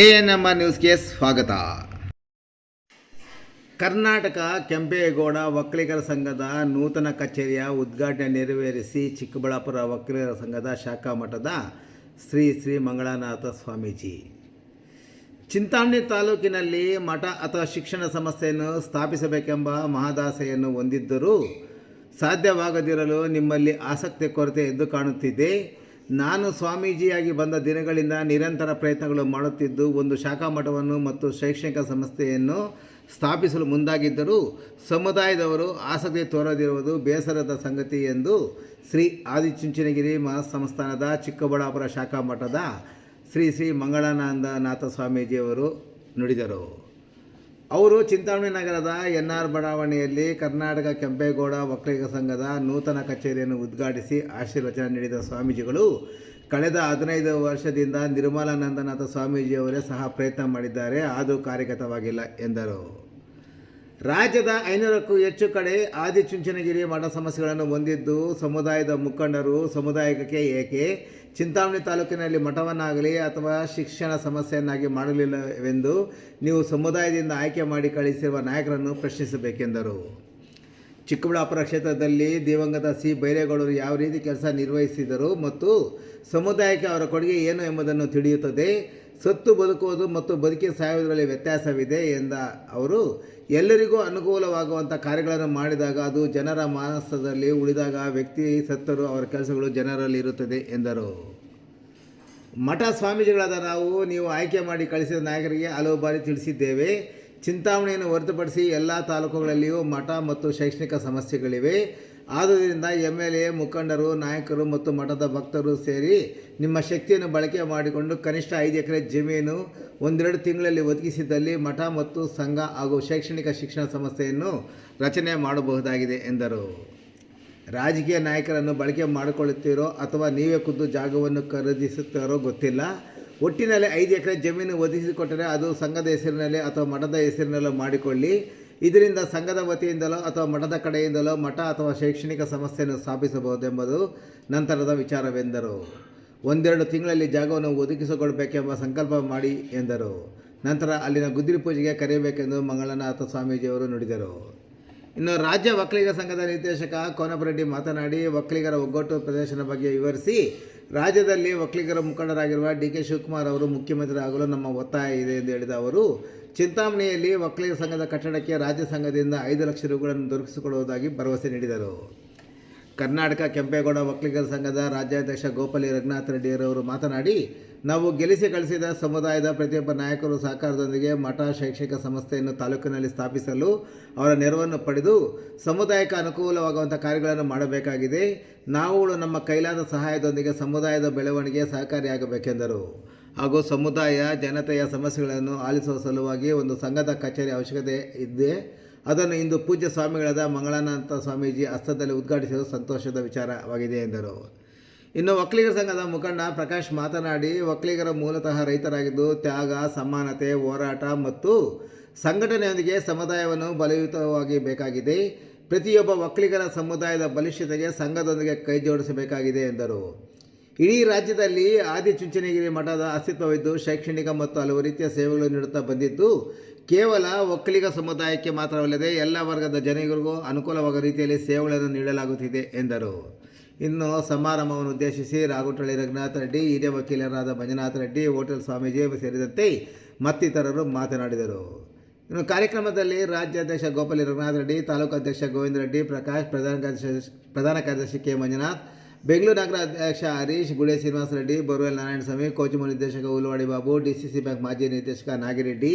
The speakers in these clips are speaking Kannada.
ಎ ಎನ್ ಎಂ ಆರ್ ನ್ಯೂಸ್ಗೆ ಸ್ವಾಗತ. ಕರ್ನಾಟಕ ಕೆಂಪೇಗೌಡ ಒಕ್ಕಲಿಗರ ಸಂಘದ ನೂತನ ಕಚೇರಿಯ ಉದ್ಘಾಟನೆ ನೆರವೇರಿಸಿ ಚಿಕ್ಕಬಳ್ಳಾಪುರ ಒಕ್ಕಲಿಗರ ಸಂಘದ ಶಾಖಾ ಮಠದ ಶ್ರೀ ಶ್ರೀ ಮಂಗಳನಾಥ ಸ್ವಾಮೀಜಿ. ಚಿಂತಾಮಣಿ ತಾಲೂಕಿನಲ್ಲಿ ಮಠ ಅಥವಾ ಶಿಕ್ಷಣ ಸಂಸ್ಥೆಯನ್ನು ಸ್ಥಾಪಿಸಬೇಕೆಂಬ ಮಹದಾಸೆಯನ್ನು ಹೊಂದಿದ್ದರೂ ಸಾಧ್ಯವಾಗದಿರಲು ನಿಮ್ಮಲ್ಲಿ ಆಸಕ್ತಿ ಕೊರತೆ ಎದ್ದು ಕಾಣುತ್ತಿದೆ. ನಾನು ಸ್ವಾಮೀಜಿಯಾಗಿ ಬಂದ ದಿನಗಳಿಂದ ನಿರಂತರ ಪ್ರಯತ್ನಗಳು ಮಾಡುತ್ತಿದ್ದು, ಒಂದು ಶಾಖಾ ಮಠವನ್ನು ಮತ್ತು ಶೈಕ್ಷಣಿಕ ಸಂಸ್ಥೆಯನ್ನು ಸ್ಥಾಪಿಸಲು ಮುಂದಾಗಿದ್ದರೂ ಸಮುದಾಯದವರು ಆಸಕ್ತಿ ತೋರದಿರುವುದು ಬೇಸರದ ಸಂಗತಿ ಎಂದು ಶ್ರೀ ಆದಿಚುಂಚನಗಿರಿ ಮಹಾಸಂಸ್ಥಾನದ ಚಿಕ್ಕಬಳ್ಳಾಪುರ ಶಾಖಾ ಮಠದ ಶ್ರೀ ಶ್ರೀ ಮಂಗಳಾನಂದನಾಥ ಸ್ವಾಮೀಜಿಯವರು ನುಡಿದರು. ಅವರು ಚಿಂತಾಮಣಿ ನಗರದ ಎನ್ ಆರ್ ಬಡಾವಣೆಯಲ್ಲಿ ಕರ್ನಾಟಕ ಕೆಂಪೇಗೌಡ ಒಕ್ಕಲಿಗ ಸಂಘದ ನೂತನ ಕಚೇರಿಯನ್ನು ಉದ್ಘಾಟಿಸಿ ಆಶೀರ್ವಚನ ನೀಡಿದ ಸ್ವಾಮೀಜಿಗಳು, ಕಳೆದ ಹದಿನೈದು ವರ್ಷದಿಂದ ನಿರ್ಮಲಾನಂದನಾಥ ಸ್ವಾಮೀಜಿಯವರೇ ಸಹ ಪ್ರಯತ್ನ ಮಾಡಿದ್ದಾರೆ, ಆದರೂ ಕಾರ್ಯಗತವಾಗಿಲ್ಲ ಎಂದರು. ರಾಜ್ಯದ ಐನೂರಕ್ಕೂ ಹೆಚ್ಚು ಕಡೆ ಆದಿಚುಂಚನಗಿರಿ ಮಠ ಸಮಸ್ಯೆಗಳನ್ನು ಹೊಂದಿದ್ದು, ಸಮುದಾಯದ ಮುಖಂಡರು, ಸಮುದಾಯಕ್ಕೆ ಏಕೆ ಚಿಂತಾಮಣಿ ತಾಲೂಕಿನಲ್ಲಿ ಮಠವನ್ನಾಗಲಿ ಅಥವಾ ಶಿಕ್ಷಣ ಸಮಸ್ಯೆಯನ್ನಾಗಿ ಮಾಡಲಿಲ್ಲವೆಂದು ನೀವು ಸಮುದಾಯದಿಂದ ಆಯ್ಕೆ ಮಾಡಿ ಕಳಿಸಿರುವ ನಾಯಕರನ್ನು ಪ್ರಶ್ನಿಸಬೇಕೆಂದರು. ಚಿಕ್ಕಬಳ್ಳಾಪುರ ಕ್ಷೇತ್ರದಲ್ಲಿ ದಿವಂಗತ ಸಿ. ಬೈರೇಗೌಡರು ಯಾವ ರೀತಿ ಕೆಲಸ ನಿರ್ವಹಿಸಿದರು ಮತ್ತು ಸಮುದಾಯಕ್ಕೆ ಅವರ ಕೊಡುಗೆ ಏನು ಎಂಬುದನ್ನು ತಿಳಿಯುತ್ತದೆ. ಸತ್ತು ಬದುಕುವುದು ಮತ್ತು ಬದುಕಿ ಸಾಯುವುದರಲ್ಲಿ ವ್ಯತ್ಯಾಸವಿದೆ ಎಂದ ಅವರು, ಎಲ್ಲರಿಗೂ ಅನುಕೂಲವಾಗುವಂಥ ಕಾರ್ಯಗಳನ್ನು ಮಾಡಿದಾಗ ಅದು ಜನರ ಮಾನಸದಲ್ಲಿ ಉಳಿದಾಗ ವ್ಯಕ್ತಿ ಸತ್ತರು ಅವರ ಕೆಲಸಗಳು ಜನರಲ್ಲಿ ಇರುತ್ತದೆ ಎಂದರು. ಮಠ ಸ್ವಾಮೀಜಿಗಳಾದ ನಾವು, ನೀವು ಆಯ್ಕೆ ಮಾಡಿ ಕಳಿಸಿದ ನಾಯಕರಿಗೆ ಹಲವು ಬಾರಿ ತಿಳಿಸಿದ್ದೇವೆ. ಚಿಂತಾಮಣಿಯನ್ನು ಹೊರತುಪಡಿಸಿ ಎಲ್ಲ ತಾಲೂಕುಗಳಲ್ಲಿಯೂ ಮಠ ಮತ್ತು ಶೈಕ್ಷಣಿಕ ಸಮಸ್ಯೆಗಳಿವೆ. ಆದುದರಿಂದ ಎಂ ಎಲ್ ಎ ಮುಖಂಡರು, ನಾಯಕರು ಮತ್ತು ಮಠದ ಭಕ್ತರು ಸೇರಿ ನಿಮ್ಮ ಶಕ್ತಿಯನ್ನು ಬಳಕೆ ಮಾಡಿಕೊಂಡು ಕನಿಷ್ಠ ಐದು ಎಕರೆ ಜಮೀನು ಒಂದೆರಡು ತಿಂಗಳಲ್ಲಿ ಒದಗಿಸಿದ್ದಲ್ಲಿ ಮಠ ಮತ್ತು ಸಂಘ ಹಾಗೂ ಶೈಕ್ಷಣಿಕ ಶಿಕ್ಷಣ ಸಂಸ್ಥೆಯನ್ನು ರಚನೆ ಮಾಡಬಹುದಾಗಿದೆ ಎಂದರು. ರಾಜಕೀಯ ನಾಯಕರನ್ನು ಬಳಕೆ ಮಾಡಿಕೊಳ್ಳುತ್ತೀರೋ ಅಥವಾ ನೀವೇ ಖುದ್ದು ಜಾಗವನ್ನು ಖರೀದಿಸುತ್ತಾರೋ ಗೊತ್ತಿಲ್ಲ. ಒಟ್ಟಿನಲ್ಲಿ ಐದು ಎಕರೆ ಜಮೀನು ಒದಗಿಸಿಕೊಟ್ಟರೆ ಅದು ಸಂಘದ ಹೆಸರಿನಲ್ಲಿ ಅಥವಾ ಮಠದ ಹೆಸರಿನಲ್ಲೂ ಮಾಡಿಕೊಳ್ಳಿ. ಇದರಿಂದ ಸಂಘದ ವತಿಯಿಂದಲೋ ಅಥವಾ ಮಠದ ಕಡೆಯಿಂದಲೋ ಮಠ ಅಥವಾ ಶೈಕ್ಷಣಿಕ ಸಂಸ್ಥೆಯನ್ನು ಸ್ಥಾಪಿಸಬಹುದೆಂಬುದು ನಂತರದ ವಿಚಾರವೆಂದರು. ಒಂದೆರಡು ತಿಂಗಳಲ್ಲಿ ಜಾಗವನ್ನು ಒದಗಿಸಿಕೊಡಬೇಕೆಂಬ ಸಂಕಲ್ಪ ಮಾಡಿ ಎಂದರು. ನಂತರ ಅಲ್ಲಿನ ಗುದ್ದಿರಿ ಪೂಜೆಗೆ ಕರೆಯಬೇಕೆಂದು ಮಂಗಳನಾಥ ಸ್ವಾಮೀಜಿಯವರು ನುಡಿದರು. ಇನ್ನು ರಾಜ್ಯ ಒಕ್ಕಲಿಗ ಸಂಘದ ನಿರ್ದೇಶಕ ಕೋನಪರೆಡ್ಡಿ ಮಾತನಾಡಿ ಒಕ್ಕಲಿಗರ ಒಗ್ಗಟ್ಟು ಪ್ರದರ್ಶನ ಬಗ್ಗೆ ವಿವರಿಸಿ ರಾಜ್ಯದಲ್ಲಿ ಒಕ್ಕಲಿಗರ ಮುಖಂಡರಾಗಿರುವ ಡಿ ಕೆ ಶಿವಕುಮಾರ್ ಅವರು ಮುಖ್ಯಮಂತ್ರಿ ಆಗಲು ನಮ್ಮ ಒತ್ತಾಯ ಇದೆ ಎಂದು ಹೇಳಿದ ಅವರು, ಚಿಂತಾಮಣಿಯಲ್ಲಿ ಒಕ್ಕಲಿಗ ಸಂಘದ ಕಟ್ಟಡಕ್ಕೆ ರಾಜ್ಯ ಸಂಘದಿಂದ ಐದು ಲಕ್ಷ ರೂಗಳನ್ನು ದೊರಕಿಸಿಕೊಳ್ಳುವುದಾಗಿ ಭರವಸೆ ನೀಡಿದರು. ಕರ್ನಾಟಕ ಕೆಂಪೇಗೌಡ ಒಕ್ಕಲಿಗರ ಸಂಘದ ರಾಜ್ಯಾಧ್ಯಕ್ಷ ಗೋಪಾಲಿ ರಘುನಾಥ ರೆಡ್ಡಿಯರವರು ಮಾತನಾಡಿ, ನಾವು ಗೆಲಿಸಿ ಕಳಿಸಿದ ಸಮುದಾಯದ ಪ್ರತಿಯೊಬ್ಬ ನಾಯಕರು ಸಹಕಾರದೊಂದಿಗೆ ಮಠ, ಶೈಕ್ಷಣಿಕ ಸಂಸ್ಥೆಯನ್ನು ತಾಲೂಕಿನಲ್ಲಿ ಸ್ಥಾಪಿಸಲು ಅವರ ನೆರವನ್ನು ಪಡೆದು ಸಮುದಾಯಕ್ಕೆ ಅನುಕೂಲವಾಗುವಂಥ ಕಾರ್ಯಗಳನ್ನು ಮಾಡಬೇಕಾಗಿದೆ. ನಾವುಗಳು ನಮ್ಮ ಕೈಲಾದ ಸಹಾಯದೊಂದಿಗೆ ಸಮುದಾಯದ ಬೆಳವಣಿಗೆ ಸಹಕಾರಿಯಾಗಬೇಕೆಂದರು. ಹಾಗೂ ಸಮುದಾಯ ಜನತೆಯ ಸಮಸ್ಯೆಗಳನ್ನು ಆಲಿಸುವ ಸಲುವಾಗಿ ಒಂದು ಸಂಘದ ಕಚೇರಿ ಅವಶ್ಯಕತೆ ಇದೆ. ಅದನ್ನು ಇಂದು ಪೂಜ್ಯ ಸ್ವಾಮಿಗಳಾದ ಮಂಗಳಾನಂದ ಸ್ವಾಮೀಜಿ ಹಸ್ತದಲ್ಲಿ ಉದ್ಘಾಟಿಸಲು ಸಂತೋಷದ ವಿಚಾರವಾಗಿದೆ ಎಂದರು. ಇನ್ನು ಒಕ್ಕಲಿಗರ ಸಂಘದ ಮುಖಂಡ ಪ್ರಕಾಶ್ ಮಾತನಾಡಿ ಒಕ್ಕಲಿಗರ ಮೂಲತಃ ರೈತರಾಗಿದ್ದು ತ್ಯಾಗ, ಸಮಾನತೆ, ಹೋರಾಟ ಮತ್ತು ಸಂಘಟನೆಯೊಂದಿಗೆ ಸಮುದಾಯವನ್ನು ಬಲಯುತವಾಗಿ ಬೇಕಾಗಿದೆ. ಪ್ರತಿಯೊಬ್ಬ ಒಕ್ಕಲಿಗರ ಸಮುದಾಯದ ಬಲಿಷ್ಠತೆಗೆ ಸಂಘದೊಂದಿಗೆ ಕೈ ಜೋಡಿಸಬೇಕಾಗಿದೆ ಎಂದರು. ಇಡೀ ರಾಜ್ಯದಲ್ಲಿ ಆದಿಚುಂಚನಗಿರಿ ಮಠದ ಅಸ್ತಿತ್ವವಿದ್ದು, ಶೈಕ್ಷಣಿಕ ಮತ್ತು ಹಲವು ರೀತಿಯ ಸೇವೆಗಳು ನೀಡುತ್ತಾ ಬಂದಿದ್ದು ಕೇವಲ ಒಕ್ಕಲಿಗ ಸಮುದಾಯಕ್ಕೆ ಮಾತ್ರವಲ್ಲದೆ ಎಲ್ಲ ವರ್ಗದ ಜನರಿಗೂ ಅನುಕೂಲವಾಗುವ ರೀತಿಯಲ್ಲಿ ಸೇವೆಗಳನ್ನು ನೀಡಲಾಗುತ್ತಿದೆ ಎಂದರು. ಇನ್ನು ಸಮಾರಂಭವನ್ನು ಉದ್ದೇಶಿಸಿ ರಾಗುಟಳ್ಳಿ ರಘುನಾಥ ರೆಡ್ಡಿ, ಹಿರಿಯ ವಕೀಲರಾದ ಮಂಜುನಾಥ ರೆಡ್ಡಿ, ಹೋಟೆಲ್ ಸ್ವಾಮೀಜಿ ಸೇರಿದಂತೆ ಮತ್ತಿತರರು ಮಾತನಾಡಿದರು. ಇನ್ನು ಕಾರ್ಯಕ್ರಮದಲ್ಲಿ ರಾಜ್ಯಾಧ್ಯಕ್ಷ ಗೋಪಾಲಿ ರಘುನಾಥ ರೆಡ್ಡಿ, ತಾಲೂಕು ಅಧ್ಯಕ್ಷ ಗೋವಿಂದ ರೆಡ್ಡಿ, ಪ್ರಕಾಶ್, ಪ್ರಧಾನ ಕಾರ್ಯದರ್ಶಿ ಪ್ರಧಾನ ಕಾರ್ಯದರ್ಶಿ ಕೆ ಮಂಜುನಾಥ್, ಬೆಂಗಳೂರು ನಗರ ಅಧ್ಯಕ್ಷ ಹರೀಶ್, ಗುಳೆ ಶ್ರೀನಿವಾಸ ರೆಡ್ಡಿ, ಬೋರ್ವೆಲ್ ನಾರಾಯಣಸ್ವಾಮಿ ಕೋಚಿಮು ನಿರ್ದೇಶಕ ಉಲ್ವಾಡಿ ಬಾಬು ಡಿಸಿಸಿ ಬ್ಯಾಂಕ್ ಮಾಜಿ ನಿರ್ದೇಶಕ ನಾಗಿರೆಡ್ಡಿ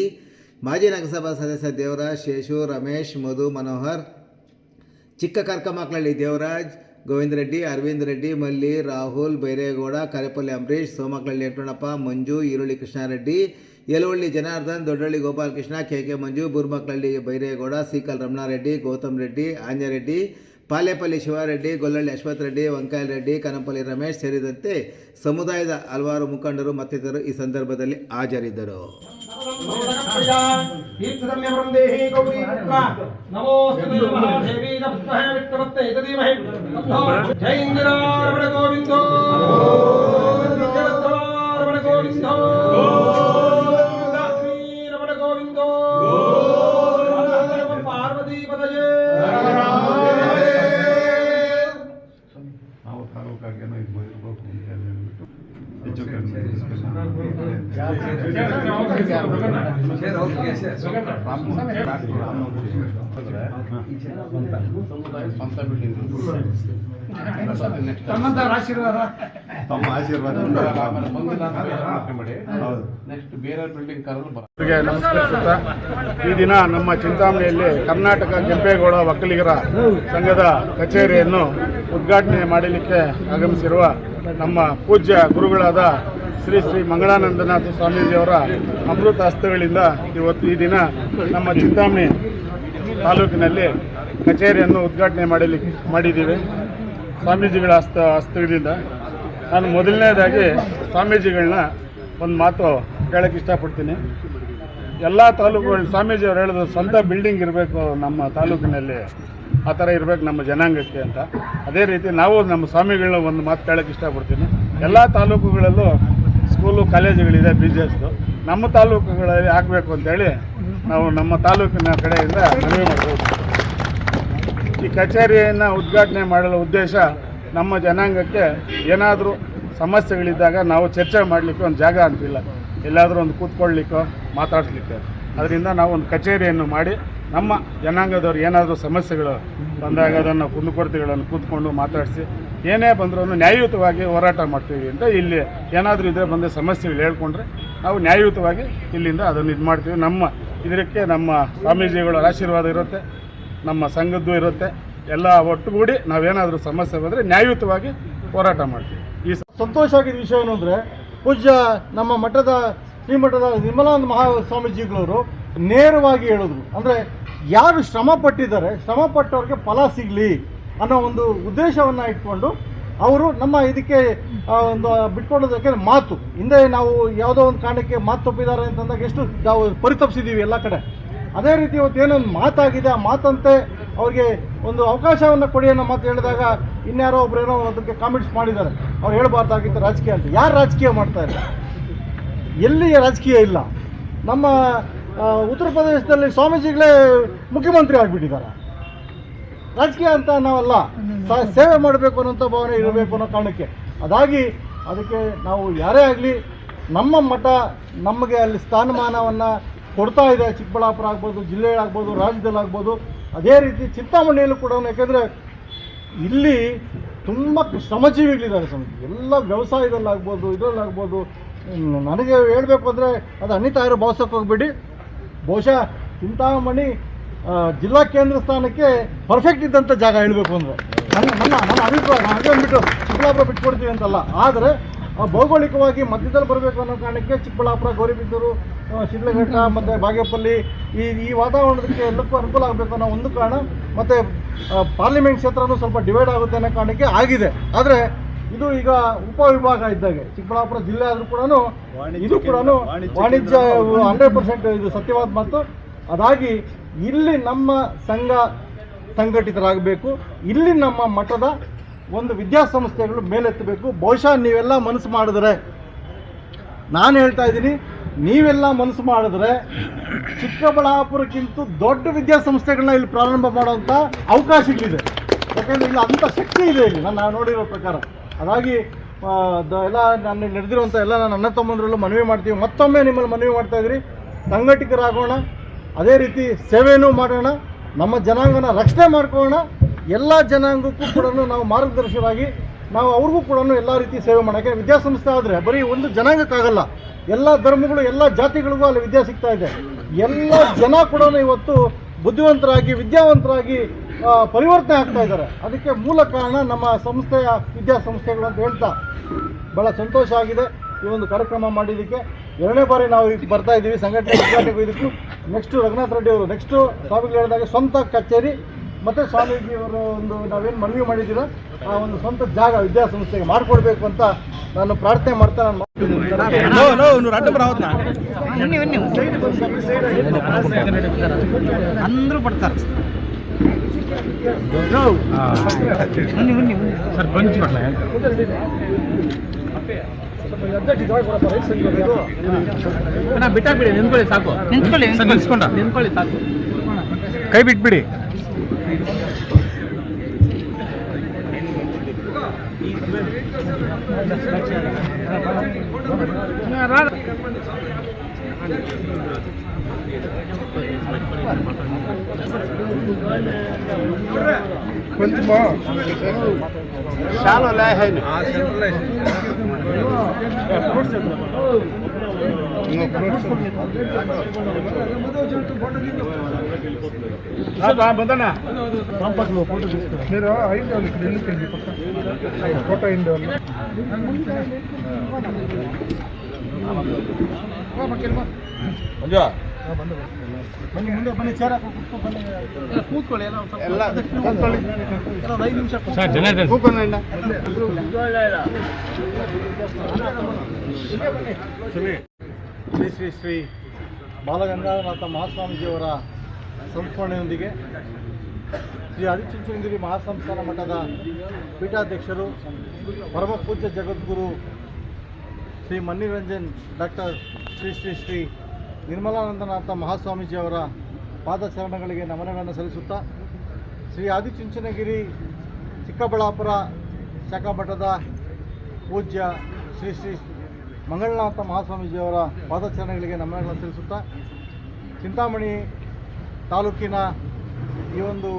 ಮಾಜಿ ನಗರಸಭಾ ಸದಸ್ಯ ದೇವರಾಜ್, ಶೇಷು, ರಮೇಶ್, ಮಧು, ಮನೋಹರ್, ಚಿಕ್ಕ ಕರ್ಕಮಕ್ಳಳ್ಳಿ ದೇವರಾಜ್, ಗೋವಿಂದ ರೆಡ್ಡಿ, ಅರವಿಂದ್ ರೆಡ್ಡಿ, ಮಲ್ಲಿ, ರಾಹುಲ್, ಬೈರೇಗೌಡ, ಕರೆಪಲ್ಲಿ ಅಂಬರೀಶ್ ಸೋಮಕ್ಕಳಲ್ಲಿ ಎಂಟಣಪ್ಪ ಮಂಜು, ಈರುಳ್ಳಿ ಕೃಷ್ಣಾರೆಡ್ಡಿ, ಯಲವಳ್ಳಿ ಜನಾರ್ದನ್, ದೊಡ್ಡಳ್ಳಿ ಗೋಪಾಲಕೃಷ್ಣ ಕೆ ಕೆ ಮಂಜು ಬುರ್ಮಕ್ಕಳಲ್ಲಿ ಬೈರೇಗೌಡ, ಸೀಕಲ್ ರಮಣಾರೆಡ್ಡಿ, ಗೌತಮ್ ರೆಡ್ಡಿ ಆಂಜರೆಡ್ಡಿ ಪಾಲೇಪಲ್ಲಿ ಶಿವಾರೆಡ್ಡಿ, ಗೊಲ್ಲಳ್ಳಿ ಅಶ್ವಥ್ ರೆಡ್ಡಿ ವಂಕಾಯಲ್ ರೆಡ್ಡಿ, ಕನಪಲ್ಲಿ ರಮೇಶ್ ಸೇರಿದಂತೆ ಸಮುದಾಯದ ಹಲವಾರು ಮುಖಂಡರು ಮತ್ತಿತರರು ಈ ಸಂದರ್ಭದಲ್ಲಿ ಹಾಜರಿದ್ದರು. तीर्थगम्यवरं देहि गौरी पुत्र नमोऽस्तु महादेवी नमः विष्णुवत्ते तदीमहि तन्नो जय इन्द्रारमण गोविन्दो जगद्धारमण गोविन्दो ಸ್ವಂತ ಬಿಲ್ಡಿಂಗ್ ಆಶೀರ್ವಾದ ತಮ್ಮ ಆಶೀರ್ವಾದ ನಮಸ್ಕರಿಸುತ್ತಾ ಈ ದಿನ ನಮ್ಮ ಚಿಂತಾಮಣಿಯಲ್ಲಿ ಕರ್ನಾಟಕ ಕೆಂಪೇಗೌಡ ಒಕ್ಕಲಿಗರ ಸಂಘದ ಕಚೇರಿಯನ್ನು ಉದ್ಘಾಟನೆ ಮಾಡಲಿಕ್ಕೆ ಆಗಮಿಸಿರುವ ನಮ್ಮ ಪೂಜ್ಯ ಗುರುಗಳಾದ ಶ್ರೀ ಶ್ರೀ ಮಂಗಳಾನಂದನಾಥ ಸ್ವಾಮೀಜಿಯವರ ಅಮೃತ ಹಸ್ತಗಳಿಂದ ಇವತ್ತು ಈ ದಿನ ನಮ್ಮ ಚಿಂತಾಮಣಿ ತಾಲೂಕಿನಲ್ಲಿ ಕಚೇರಿಯನ್ನು ಉದ್ಘಾಟನೆ ಮಾಡಲಿಕ್ಕೆ ಮಾಡಿದ್ದೀವಿ. ಸ್ವಾಮೀಜಿಗಳ ಹಸ್ತ ಹಸ್ತದಿಂದ ನಾನು ಮೊದಲನೇದಾಗಿ ಸ್ವಾಮೀಜಿಗಳನ್ನ ಒಂದು ಮಾತು ಹೇಳಕ್ಕೆ ಇಷ್ಟಪಡ್ತೀನಿ. ಎಲ್ಲ ತಾಲೂಕುಗಳು ಸ್ವಾಮೀಜಿಯವರು ಹೇಳಿದ್ರು ಸ್ವಂತ ಬಿಲ್ಡಿಂಗ್ ಇರಬೇಕು ನಮ್ಮ ತಾಲೂಕಿನಲ್ಲಿ, ಆ ಥರ ಇರಬೇಕು ನಮ್ಮ ಜನಾಂಗಕ್ಕೆ ಅಂತ. ಅದೇ ರೀತಿ ನಾವು ನಮ್ಮ ಸ್ವಾಮಿಗಳನ್ನ ಒಂದು ಮಾತು ಹೇಳಕ್ಕೆ ಇಷ್ಟಪಡ್ತೀನಿ. ಎಲ್ಲ ತಾಲೂಕುಗಳಲ್ಲೂ ಸ್ಕೂಲು ಕಾಲೇಜುಗಳಿದೆ ಬಿ ಜಿ ಎಸ್ದು ನಮ್ಮ ತಾಲೂಕುಗಳಲ್ಲಿ ಆಗಬೇಕು ಅಂತೇಳಿ ನಾವು ನಮ್ಮ ತಾಲೂಕಿನ ಕಡೆಯಿಂದ ಮನವಿ ಮಾಡ್ಬೋದು ಈ ಕಚೇರಿಯನ್ನು ಉದ್ಘಾಟನೆ ಮಾಡಲು ಉದ್ದೇಶ ನಮ್ಮ ಜನಾಂಗಕ್ಕೆ ಏನಾದರೂ ಸಮಸ್ಯೆಗಳಿದ್ದಾಗ ನಾವು ಚರ್ಚೆ ಮಾಡಲಿಕ್ಕೆ ಒಂದು ಜಾಗ ಅಂತಿಲ್ಲ. ಎಲ್ಲಾದರೂ ಒಂದು ಕೂತ್ಕೊಳ್ಳಿಕ್ಕೋ, ಮಾತಾಡಿಸ್ಲಿಕ್ಕೆ. ಅದರಿಂದ ನಾವು ಒಂದು ಕಚೇರಿಯನ್ನು ಮಾಡಿ ನಮ್ಮ ಜನಾಂಗದವ್ರು ಏನಾದರೂ ಸಮಸ್ಯೆಗಳು ಬಂದಾಗ ಅದನ್ನು ಕುಂದುಕೊರತೆಗಳನ್ನು ಕೂತ್ಕೊಂಡು ಮಾತಾಡಿಸಿ, ಏನೇ ಬಂದರೂ ನ್ಯಾಯಯುತವಾಗಿ ಹೋರಾಟ ಮಾಡ್ತೀವಿ ಅಂತ ಇಲ್ಲಿ ಏನಾದರೂ ಇದ್ರೆ ಬಂದ ಸಮಸ್ಯೆಗಳು ಹೇಳ್ಕೊಂಡ್ರೆ ನಾವು ನ್ಯಾಯಯುತವಾಗಿ ಇಲ್ಲಿಂದ ಅದನ್ನು ಇದು ಮಾಡ್ತೀವಿ. ನಮ್ಮ ಇದಕ್ಕೆ ನಮ್ಮ ಸ್ವಾಮೀಜಿಗಳ ಆಶೀರ್ವಾದ ಇರುತ್ತೆ, ನಮ್ಮ ಸಂಘದ್ದು ಇರುತ್ತೆ. ಎಲ್ಲ ಒಟ್ಟುಗೂಡಿ ನಾವೇನಾದರೂ ಸಮಸ್ಯೆ ಬಂದರೆ ನ್ಯಾಯಯುತವಾಗಿ ಹೋರಾಟ ಮಾಡ್ತೀವಿ. ಈ ಸಂತೋಷ ಆಗಿದ ವಿಷಯ ಏನು ಅಂದರೆ, ಪೂಜ್ಯ, ನಮ್ಮ ಮಠದ ಶ್ರೀಮಠದ ನಿರ್ಮಲಾನಂದ ಮಹಾ ಸ್ವಾಮೀಜಿಗಳವರು ನೇರವಾಗಿ ಹೇಳಿದ್ರು. ಅಂದರೆ, ಯಾರು ಶ್ರಮ ಪಟ್ಟಿದ್ದಾರೆ, ಶ್ರಮ ಪಟ್ಟವ್ರಿಗೆ ಫಲ ಸಿಗಲಿ ಅನ್ನೋ ಒಂದು ಉದ್ದೇಶವನ್ನು ಇಟ್ಕೊಂಡು ಅವರು ನಮ್ಮ ಇದಕ್ಕೆ ಒಂದು ಬಿಟ್ಕೊಳ್ಳೋದಕ್ಕೆ ಮಾತು. ಹಿಂದೆ ನಾವು ಯಾವುದೋ ಒಂದು ಕಾರಣಕ್ಕೆ ಮಾತು ತಪ್ಪಿದ್ದಾರೆ ಅಂತಂದಾಗ ಎಷ್ಟು ನಾವು ಪರಿತಪ್ಸಿದ್ದೀವಿ ಎಲ್ಲ ಕಡೆ. ಅದೇ ರೀತಿ ಇವತ್ತು ಏನೊಂದು ಮಾತಾಗಿದೆ, ಆ ಮಾತಂತೆ ಅವ್ರಿಗೆ ಒಂದು ಅವಕಾಶವನ್ನು ಕೊಡಿ ಅನ್ನೋ ಮಾತು ಹೇಳಿದಾಗ ಇನ್ಯಾರೋ ಒಬ್ರು ಏನೋ ಅದಕ್ಕೆ ಕಾಮೆಂಟ್ಸ್ ಮಾಡಿದ್ದಾರೆ. ಅವ್ರು ಹೇಳಬಾರ್ದಾಗಿತ್ತು ರಾಜಕೀಯ ಅಂತ. ಯಾರು ರಾಜಕೀಯ ಮಾಡ್ತಾ ಇಲ್ಲ? ಎಲ್ಲಿ ರಾಜಕೀಯ ಇಲ್ಲ? ನಮ್ಮ ಉತ್ತರ ಪ್ರದೇಶದಲ್ಲಿ ಸ್ವಾಮೀಜಿಗಳೇ ಮುಖ್ಯಮಂತ್ರಿ ಆಗಿಬಿಟ್ಟಿದ್ದಾರೆ. ರಾಜಕೀಯ ಅಂತ ನಾವಲ್ಲ. ಸೇವೆ ಮಾಡಬೇಕು ಅನ್ನೋಂಥ ಭಾವನೆ ಇರಬೇಕು ಅನ್ನೋ ಕಾರಣಕ್ಕೆ. ಅದಾಗಿ ಅದಕ್ಕೆ ನಾವು ಯಾರೇ ಆಗಲಿ ನಮ್ಮ ಮಠ ನಮಗೆ ಅಲ್ಲಿ ಸ್ಥಾನಮಾನವನ್ನು ಕೊಡ್ತಾ ಇದೆ, ಚಿಕ್ಕಬಳ್ಳಾಪುರ ಆಗ್ಬೋದು ಜಿಲ್ಲೆಗಳಾಗ್ಬೋದು ರಾಜ್ಯದಲ್ಲಾಗ್ಬೋದು ಅದೇ ರೀತಿ ಚಿಂತಾಮಣಿಯಲ್ಲೂ ಕೂಡ, ಯಾಕೆಂದರೆ ಇಲ್ಲಿ ತುಂಬ ಶ್ರಮಜೀವಿಗಳಿದ್ದಾರೆ ಸ್ವಾಮಿ ಎಲ್ಲ ವ್ಯವಸಾಯದಲ್ಲಾಗ್ಬೋದು ಇದರಲ್ಲಾಗ್ಬೋದು ನನಗೆ ಹೇಳಬೇಕು ಅಂದರೆ, ಅದು ಅನಿತಾ ಇರೋ ಭಾವಿಸೋಕೆ ಹೋಗ್ಬೇಡಿ. ಬಹುಶಃ ಚಿಂತಾಮಣಿ ಜಿಲ್ಲಾ ಕೇಂದ್ರ ಸ್ಥಾನಕ್ಕೆ ಪರ್ಫೆಕ್ಟ್ ಇದ್ದಂಥ ಜಾಗ ಹೇಳಬೇಕು ಅಂದರೆ. ನನ್ನ ನನ್ನ ನನ್ನ ಅಭಿಪ್ರಾಯ, ನಾನು ಬಿಟ್ಟು ಚಿಕ್ಕಬಳ್ಳಾಪುರ ಬಿಟ್ಕೊಡ್ತೀವಿ ಅಂತಲ್ಲ. ಆದರೆ ಭೌಗೋಳಿಕವಾಗಿ ಮಧ್ಯದಲ್ಲಿ ಬರಬೇಕು ಅನ್ನೋ ಕಾರಣಕ್ಕೆ ಚಿಕ್ಕಬಳ್ಳಾಪುರ ಗೌರಿಬಿದ್ದೂರು ಶಿಡ್ಲಘಟ್ಟ ಮತ್ತು ಬಾಗೇಪಲ್ಲಿ ಈ ಈ ವಾತಾವರಣಕ್ಕೆ ಎಲ್ಲಕ್ಕೂ ಅನುಕೂಲ ಆಗಬೇಕು ಅನ್ನೋ ಒಂದು ಕಾರಣ. ಮತ್ತು ಪಾರ್ಲಿಮೆಂಟ್ ಕ್ಷೇತ್ರನೂ ಸ್ವಲ್ಪ ಡಿವೈಡ್ ಆಗುತ್ತೆ ಅನ್ನೋ ಕಾರಣಕ್ಕೆ ಆಗಿದೆ. ಆದರೆ ಇದು ಈಗ ಉಪವಿಭಾಗ ಇದ್ದಾಗೆ. ಚಿಕ್ಕಬಳ್ಳಾಪುರ ಜಿಲ್ಲೆ ಆದರೂ ಕೂಡ ಇದು ಕೂಡ ವಾಣಿಜ್ಯ ಹಂಡ್ರೆಡ್ ಪರ್ಸೆಂಟ್ ಇದು ಸತ್ಯವಾದ ಮಾತು. ಅದಾಗಿ ಇಲ್ಲಿ ನಮ್ಮ ಸಂಘ ಸಂಘಟಿತರಾಗಬೇಕು. ಇಲ್ಲಿ ನಮ್ಮ ಮಠದ ಒಂದು ವಿದ್ಯಾಸಂಸ್ಥೆಗಳು ಮೇಲೆತ್ತಬೇಕು. ಬಹುಶಃ ನೀವೆಲ್ಲ ಮನಸ್ಸು ಮಾಡಿದ್ರೆ, ನಾನು ಹೇಳ್ತಾ ಇದ್ದೀನಿ, ನೀವೆಲ್ಲ ಮನಸ್ಸು ಮಾಡಿದ್ರೆ ಚಿಕ್ಕಬಳ್ಳಾಪುರಕ್ಕಿಂತ ದೊಡ್ಡ ವಿದ್ಯಾಸಂಸ್ಥೆಗಳನ್ನ ಇಲ್ಲಿ ಪ್ರಾರಂಭ ಮಾಡುವಂಥ ಅವಕಾಶಗಳಿದೆ ಯಾಕಂದರೆ ಇಲ್ಲಿ ಅಂಥ ಶಕ್ತಿ ಇದೆ ಇಲ್ಲಿ, ನಾನು ನೋಡಿರೋ ಪ್ರಕಾರ. ಹಾಗಾಗಿ ಎಲ್ಲ ನಾನು ನಡೆದಿರುವಂಥ ಎಲ್ಲ ನನ್ನ ಅಣ್ಣ ತಮ್ಮಂದ್ರಲ್ಲೂ ಮನವಿ ಮಾಡ್ತೀವಿ. ಮತ್ತೊಮ್ಮೆ ನಿಮ್ಮಲ್ಲಿ ಮನವಿ ಮಾಡ್ತಾ ಇದ್ರಿ. ಸಂಘಟಿತರಾಗೋಣ. ಅದೇ ರೀತಿ ಸೇವೆಯೂ ಮಾಡೋಣ. ನಮ್ಮ ಜನಾಂಗನ ರಕ್ಷಣೆ ಮಾಡ್ಕೊಳ್ಳೋಣ. ಎಲ್ಲ ಜನಾಂಗಕ್ಕೂ ಕೂಡ ನಾವು ಮಾರ್ಗದರ್ಶಕರಾಗಿ ನಾವು ಅವ್ರಿಗೂ ಕೂಡ ಎಲ್ಲ ರೀತಿ ಸೇವೆ ಮಾಡೋಕ್ಕೆ ವಿದ್ಯಾಸಂಸ್ಥೆ ಆದರೆ ಬರೀ ಒಂದು ಜನಾಂಗಕ್ಕಾಗಲ್ಲ. ಎಲ್ಲ ಧರ್ಮಗಳು, ಎಲ್ಲ ಜಾತಿಗಳಿಗೂ ಅಲ್ಲಿ ವಿದ್ಯೆ ಸಿಗ್ತಾ ಇದೆ. ಎಲ್ಲ ಜನ ಕೂಡ ಇವತ್ತು ಬುದ್ಧಿವಂತರಾಗಿ, ವಿದ್ಯಾವಂತರಾಗಿ ಪರಿವರ್ತನೆ ಆಗ್ತಾ ಇದ್ದಾರೆ. ಅದಕ್ಕೆ ಮೂಲ ಕಾರಣ ನಮ್ಮ ಸಂಸ್ಥೆಯ ವಿದ್ಯಾಸಂಸ್ಥೆಗಳು ಅಂತ ಹೇಳ್ತಾ ಭಾಳ ಸಂತೋಷ ಆಗಿದೆ. ಈ ಒಂದು ಕಾರ್ಯಕ್ರಮ ಮಾಡಿದ್ದಕ್ಕೆ ಎರಡನೇ ಬಾರಿ ನಾವು ಈಗ ಬರ್ತಾ ಇದ್ದೀವಿ. ಸಂಘಟನೆ ಇದಕ್ಕೂ. ನೆಕ್ಸ್ಟು ರಘುನಾಥ್ ರೆಡ್ಡಿ ಅವರು ನೆಕ್ಸ್ಟು ಸ್ವಾಮಿಗಳು ಹೇಳಿದಾಗ ಸ್ವಂತ ಕಚೇರಿ. ಮತ್ತು ಸ್ವಾಮೀಜಿಯವರ ಒಂದು ನಾವೇನು ಮನವಿ ಮಾಡಿದ್ದೀರೋ ಆ ಒಂದು ಸ್ವಂತ ಜಾಗ ವಿದ್ಯಾಸಂಸ್ಥೆಗೆ ಮಾಡಿಕೊಡ್ಬೇಕು ಅಂತ ನಾನು ಪ್ರಾರ್ಥನೆ ಮಾಡ್ತಾ ನಾನು అందరూ పడతారు ಬಿಟ್ಟಾಕ್ಬಿಡಿ ನಿಂತ್ಕೊಳ್ಳಿ ಸಾಕು ನಿಂತ್ಕೊಳ್ಳಿ ನಿಲ್ಸ್ಕೊಂಡ ನಿಂತ್ಕೊಳ್ಳಿ ಸಾಕು ಕೈ ಬಿಟ್ಬಿಡಿ ಶಾಲು ಲಯ ಹೈ ಬಂದಣ್ಣ మీరు అయింది వాళ్ళు ఇక్కడ వెళ్ళిపోయింది పక్క ఫోటో అయింది వాళ్ళు ಬನ್ನಿ ಮುಂದೆ ಬನ್ನಿ ಚೇರ್ ಕೂತ್ಕೊಳ್ಳಿ ಎಲ್ಲ ಕೂತ್ಕೊಳ್ಳಿ. ಒಂದು ಐದು ನಿಮಿಷ ಕೂತ್ಕೊಳ್ಳಿ. ಶ್ರೀ ಶ್ರೀ ಶ್ರೀ ಬಾಲಗಂಗಾಧರನಾಥ ಮಹಾಸ್ವಾಮೀಜಿಯವರ ಸಂಸ್ಮರಣೆಯೊಂದಿಗೆ ಶ್ರೀ ಆದಿಚುಂಚನಗಿರಿ ಮಹಾಸಂಸ್ಥಾನ ಮಠದ ಪೀಠಾಧ್ಯಕ್ಷರು ಪರಮ ಪೂಜ್ಯ ಜಗದ್ಗುರು ಶ್ರೀ ಮನ್ನಿರಂಜನ್ ಡಾಕ್ಟರ್ ಶ್ರೀ ಶ್ರೀ ಶ್ರೀ ನಿರ್ಮಲಾನಂದನಾಥ ಮಹಾಸ್ವಾಮೀಜಿಯವರ ಪಾದಚರಣಗಳಿಗೆ ನಮನಗಳನ್ನು ಸಲ್ಲಿಸುತ್ತಾ ಶ್ರೀ ಆದಿಚುಂಚನಗಿರಿ ಚಿಕ್ಕಬಳ್ಳಾಪುರ ಶಾಖಾ ಮಠದ ಪೂಜ್ಯ ಶ್ರೀ ಶ್ರೀ ಮಂಗಳನಾಥ ಮಹಾಸ್ವಾಮೀಜಿಯವರ ಪಾದಚರಣೆಗಳಿಗೆ ನಮನಗಳನ್ನು ಸಲ್ಲಿಸುತ್ತಾ ಚಿಂತಾಮಣಿ ತಾಲೂಕಿನ ಈ ಒಂದು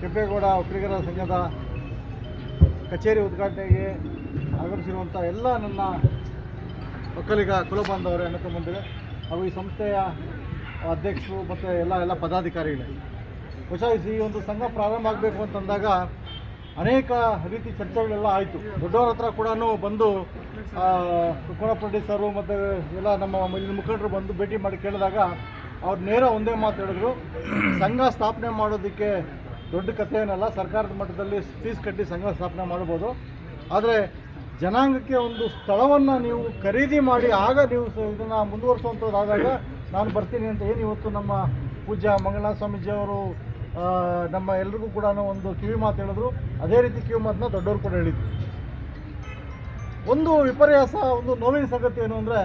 ಕೆಂಪೇಗೌಡ ಒಕ್ಕಲಿಗರ ಸಂಘದ ಕಚೇರಿ ಉದ್ಘಾಟನೆಗೆ ಆಗಮಿಸಿರುವಂಥ ಎಲ್ಲ ನನ್ನ ಒಕ್ಕಲಿಗ ಕುಲಬಾಂಧವರೇ ಅಣ್ಣ ತಮ್ಮಂದಿರೆ ಹಾಗೂ ಈ ಸಂಸ್ಥೆಯ ಅಧ್ಯಕ್ಷರು ಮತ್ತು ಎಲ್ಲ ಎಲ್ಲ ಪದಾಧಿಕಾರಿಗಳೇ. ಬಹುಶಃ ಈ ಒಂದು ಸಂಘ ಪ್ರಾರಂಭ ಆಗಬೇಕು ಅಂತಂದಾಗ ಅನೇಕ ರೀತಿ ಚರ್ಚೆಗಳೆಲ್ಲ ಆಯಿತು. ದೊಡ್ಡವರ ಹತ್ರ ಕೂಡ ಬಂದು ಕುಣಪರೆಡ್ಡಿ ಸರು ಮತ್ತು ಎಲ್ಲ ನಮ್ಮ ಇಲ್ಲಿನ ಮುಖಂಡರು ಬಂದು ಭೇಟಿ ಮಾಡಿ ಕೇಳಿದಾಗ ಅವ್ರು ನೇರ ಒಂದೇ ಮಾತು ಹೇಳಿದ್ರು. ಸಂಘ ಸ್ಥಾಪನೆ ಮಾಡೋದಕ್ಕೆ ದೊಡ್ಡ ಕಥೆ ಏನಲ್ಲ ಸರ್ಕಾರದ ಮಟ್ಟದಲ್ಲಿ ಫೀಸ್ ಕಟ್ಟಿ ಸಂಘ ಸ್ಥಾಪನೆ ಮಾಡ್ಬೋದು. ಆದರೆ ಜನಾಂಗಕ್ಕೆ ಒಂದು ಸ್ಥಳವನ್ನು ನೀವು ಖರೀದಿ ಮಾಡಿ, ಆಗ ನೀವು ಇದನ್ನ ಮುಂದುವರಿಸುವಂಥದ್ದಾದಾಗ ನಾನು ಬರ್ತೀನಿ ಅಂತ ಏನು ಇವತ್ತು ನಮ್ಮ ಪೂಜ್ಯ ಮಂಗಳನಾಥ ಸ್ವಾಮೀಜಿಯವರು ನಮ್ಮ ಎಲ್ರಿಗೂ ಕೂಡ ಒಂದು ಕಿವಿ ಮಾತು ಹೇಳಿದ್ರು. ಅದೇ ರೀತಿ ಕಿವಿ ಮಾತನ್ನ ದೊಡ್ಡವರು ಕೂಡ ಹೇಳಿದ್ರು. ಒಂದು ವಿಪರ್ಯಾಸ, ಒಂದು ನೋವಿನ ಸಂಗತಿ ಏನು ಅಂದರೆ